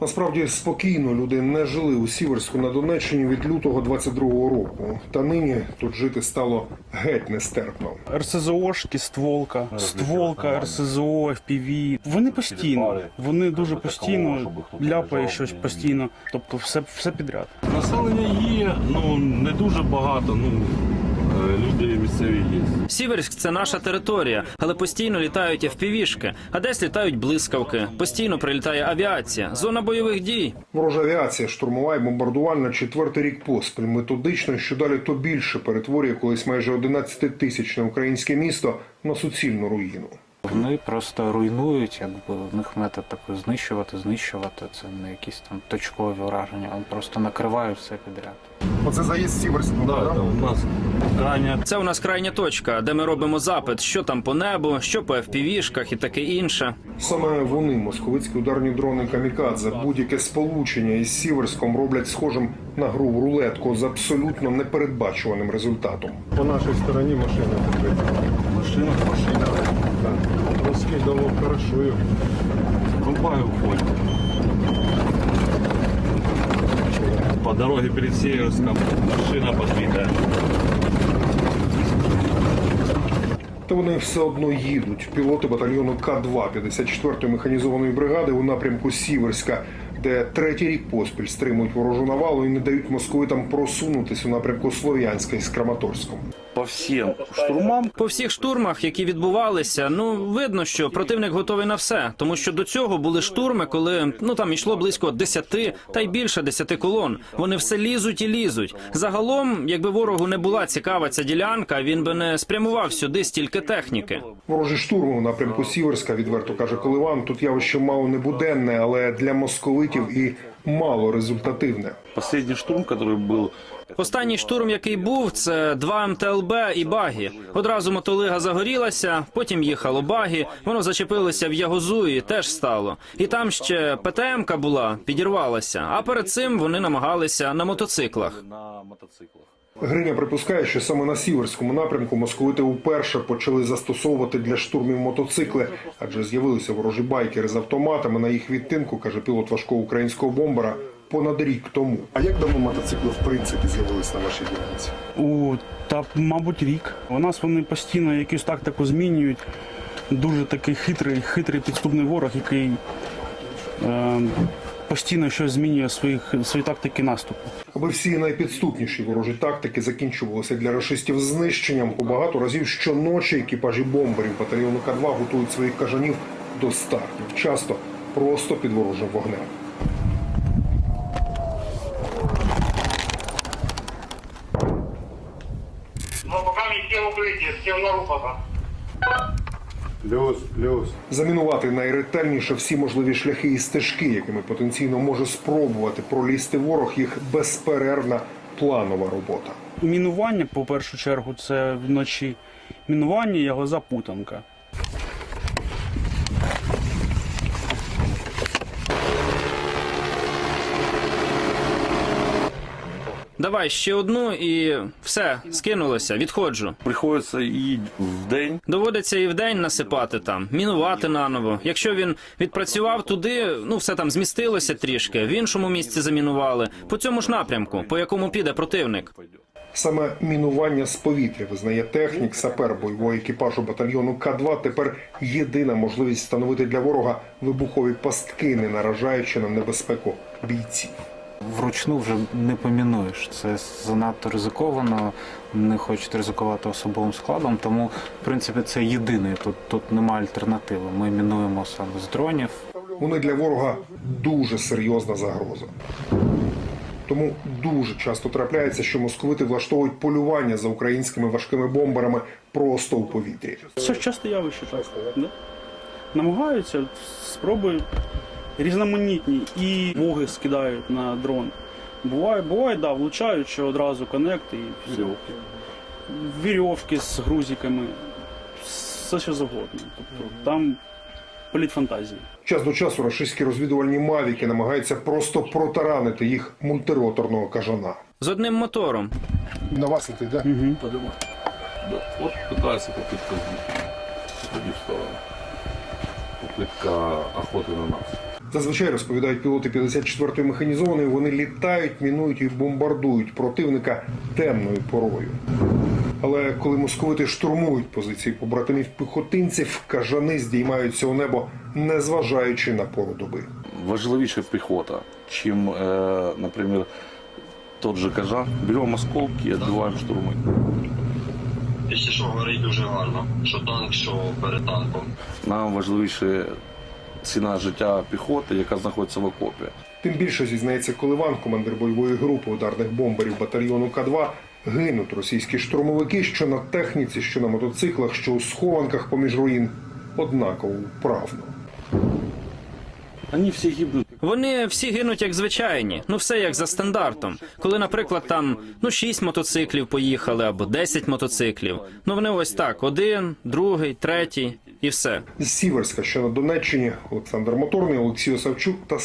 Насправді спокійно люди не жили у Сіверську на Донеччині від лютого 22-го року. Та нині тут жити стало геть нестерпно. РСЗОшки, стволка, стволка, РСЗО, FPV. Вони постійно, вони дуже постійно ляпає щось постійно. Тобто все, все підряд. Населення є, ну не дуже багато. Ну е, люди місцеві. Сіверськ це наша територія, але постійно літають FPV-шки, а десь літають блискавки. Постійно прилітає авіація. Зона бойових дій. Ворожа авіація, штурмова і бомбардувальна четвертий рік поспіль. Методично, що далі то більше перетворює колись майже 11-тисячне українське місто на суцільну руїну. Вони просто руйнують, якби в них метод такий знищувати, знищувати. Це не якісь там точкові враження, вони просто накривають все підряд. Оце заїзд Сіверського. Да, там у нас крайня Це у нас крайня точка, де ми робимо запит, що там по небу, що по FPV-шках і таке інше. Саме вони, московицькі ударні дрони Камікадзе, будь-яке сполучення із Сіверськом роблять схожим на гру в рулетку з абсолютно непередбачуваним результатом. По нашей стороне машина покрыта. машина, машина. Да. Раскидывал хорошо ее. Рубаю входит. По дороге перед Северском машина подбита. Та вони все одно їдуть. Пілоти батальйону К-2 54-ї механізованої бригади у напрямку Сіверська, де третій рік поспіль стримують ворожу навалу і не дають московитам просунутися у напрямку Слов'янська із Краматорськом. По всім штурмам По всіх штурмах, які відбувалися, ну видно, що противник готовий на все, тому що до цього були штурми, коли ну там йшло близько 10 та й більше 10 колон. Вони все лізуть і лізуть. Загалом, якби ворогу не була цікава ця ділянка, він би не спрямував сюди стільки техніки. Ворожі штурми у напрямку Сіверська, відверто каже Коливан, тут явище мало не буденне, але для московитів і мало результативне. Последний штурм, який був Останній штурм, який був, це два МТЛБ і багі. Одразу мотолига загорілася, потім їхало багі. Воно зачепилося в ягозу і теж стало. І там ще ПТМка була, підірвалася. А перед цим вони намагалися на мотоциклах. Гриня припускає, що саме на сіверському напрямку московити вперше почали застосовувати для штурмів мотоцикли, адже з'явилися ворожі байкери з автоматами на їх відтинку, каже пілот важкого українського бомбера. Понад рік тому. А як давно мотоцикли в принципі з'явились на вашій ділянці? У та, мабуть, рік. У нас вони постійно якусь тактику змінюють. Дуже такий хитрий, хитрий підступний ворог, який е, постійно щось змінює своїх свої тактики наступу. Аби всі найпідступніші ворожі тактики закінчувалися для рашистів знищенням, по багато разів щоночі екіпажі бомберів батальйону К-2 готують своїх кажанів до стартів, часто просто під ворожим вогнем. Но пока не все укрытия, все нору пока. Плюс, плюс. Замінувати найретельніше всі можливі шляхи і стежки, якими потенційно може спробувати пролізти ворог, їх безперервна планова робота. Мінування, по першу чергу, це вночі. Мінування його запутанка. Давай ще одну і все, скинулося, відходжу. Приходиться і в день. Доводиться і вдень насипати там, мінувати наново. Якщо він відпрацював туди, ну все там змістилося трішки, в іншому місці замінували. По цьому ж напрямку, по якому піде противник. Саме мінування з повітря визнає технік, сапер бойового екіпажу батальйону К-2 тепер єдина можливість встановити для ворога вибухові пастки, не наражаючи на небезпеку бійців. Вручну вже не помінуєш. Це занадто ризиковано, не хочуть ризикувати особовим складом, тому в принципі це єдиний. Тут тут немає альтернативи. Ми мінуємо саме з дронів. Вони для ворога дуже серйозна загроза. Тому дуже часто трапляється, що московити влаштовують полювання за українськими важкими бомберами просто у повітрі. Це часто явище так. Да? Намагаються, спробують різноманітні і моги скидають на дрон. Буває, буває, да, влучають, що одразу коннект і все. Вірьовки з грузиками, все що завгодно. Тобто там політ фантазії. Час до часу рашистські розвідувальні мавіки намагаються просто протаранити їх мультироторного кажана. З одним мотором. На вас летить, да? Подумай. Да. Вот пытается попытка сбить. Уходи в сторону. Попытка охоты на нас. Зазвичай розповідають пілоти 54-ї механізованої, вони літають, мінують і бомбардують противника темною порою. Але коли московити штурмують позиції побратимів піхотинців, кажани здіймаються у небо, незважаючи на пору доби. Важливіше піхота, чим, е, наприклад, тот же кажан. Беремо осколки і відбиваємо штурми. Якщо що, горить дуже гарно. Що танк, що перед танком. Нам важливіше ціна життя піхоти, яка знаходиться в окопі. Тим більше зізнається Коливан, командир бойової групи ударних бомберів батальйону К-2, гинуть російські штурмовики, що на техніці, що на мотоциклах, що у схованках поміж руїн, однаково вправно. Вони всі гибнуть. Вони всі гинуть як звичайні, ну все як за стандартом. Коли, наприклад, там ну шість мотоциклів поїхали або 10 мотоциклів. Ну вони ось так: один, другий, третій і все. З Сіверська, що на Донеччині, Олександр Моторний, Олексій Осавчук та